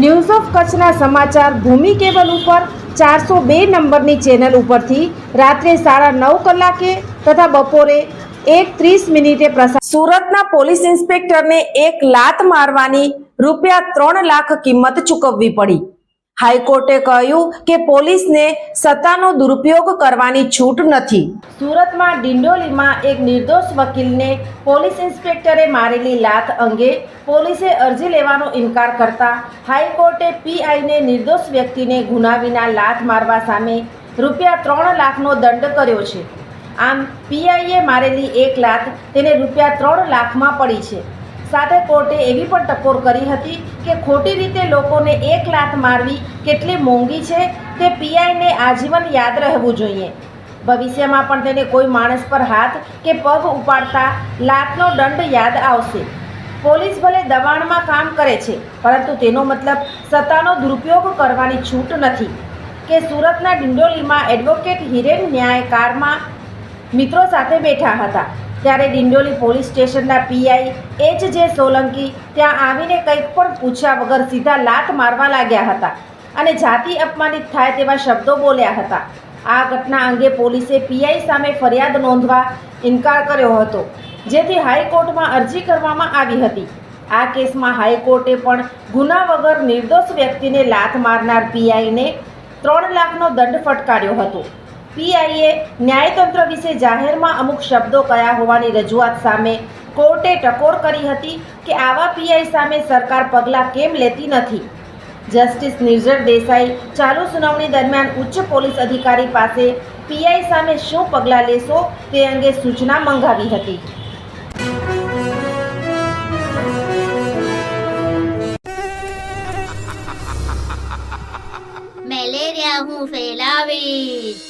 News of કચ્છના સમાચાર ભૂમિ cable ઉપર ચારસો બે નંબરની ચેનલ ઉપરથી રાત્રે સાડા નવ કલાકે તથા બપોરે એક ત્રીસ મિનિટે પ્રસાર સુરતના પોલીસ ઇન્સ્પેક્ટરને એક લાત મારવાની રૂપિયા ત્રણ લાખ કિંમત ચૂકવવી પડી. હાઈકોર્ટે કહ્યું કે પોલીસને સત્તાનો દુરુપયોગ કરવાની છૂટ નથી. સુરતમાં ડિંડોલીમાં એક નિર્દોષ વકીલને પોલીસ ઇન્સ્પેક્ટરે મારેલી લાત અંગે પોલીસે અરજી લેવાનો ઇનકાર કરતા હાઈકોર્ટે પીઆઈને નિર્દોષ વ્યક્તિને ગુના વિના લાત મારવા સામે રૂપિયા ત્રણ લાખનો દંડ કર્યો છે. આમ પીઆઈએ મારેલી એક લાત તેને રૂપિયા ત્રણ લાખમાં પડી છે. સાથે કોર્ટે એવી પણ ટકોર કરી હતી કે ખોટી રીતે લોકોને એક લાત મારવી કેટલી મોંઘી છે તે પીઆઈને આજીવન યાદ રહેવું જોઈએ. ભવિષ્યમાં પણ તેને કોઈ માણસ પર હાથ કે પગ ઉપાડતા લાતનો દંડ યાદ આવશે. પોલીસ ભલે દબાણમાં કામ કરે છે, પરંતુ તેનો મતલબ સત્તાનો દુરુપયોગ કરવાની છૂટ નથી. કે સુરતના ડિંડોલીમાં એડવોકેટ હિરેન ન્યાય કારમાં મિત્રો સાથે બેઠા હતા. ત્યારે ડિંડોલી પોલીસ સ્ટેશનના પીઆઈ એચ જે સોલંકી ત્યાં આવીને કંઈક પણ પૂછ્યા વગર સીધા લાત મારવા લાગ્યા હતા અને જાતિ અપમાનિત થાય તેવા શબ્દો બોલ્યા હતા. આ ઘટના અંગે પોલીસે પીઆઈ સામે ફરિયાદ નોંધવા ઇનકાર કર્યો હતો, જેથી હાઈકોર્ટમાં અરજી કરવામાં આવી હતી. આ કેસમાં હાઈકોર્ટે પણ ગુના વગર નિર્દોષ વ્યક્તિને લાત મારનાર પીઆઈને ત્રણ લાખનો દંડ ફટકાર્યો હતો. પીઆઈએ ન્યાયતંત્ર વિશે જાહેરમાં અમુક શબ્દો કયા હોવાની રજૂઆત સામે કોર્ટે ટકોર કરી હતી કે આવા પીઆઈ સામે સરકાર પગલાં કેમ લેતી નથી? જસ્ટિસ નિર્જર દેસાઈ ચાલુ સુનાવણી દરમિયાન ઉચ્ચ પોલીસ અધિકારી પાસે પીઆઈ સામે શું પગલાં લેશો તે અંગે સૂચના મંગાવી હતી. મેલેરિયા હું ફેલાવીશ.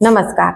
નમસ્કાર.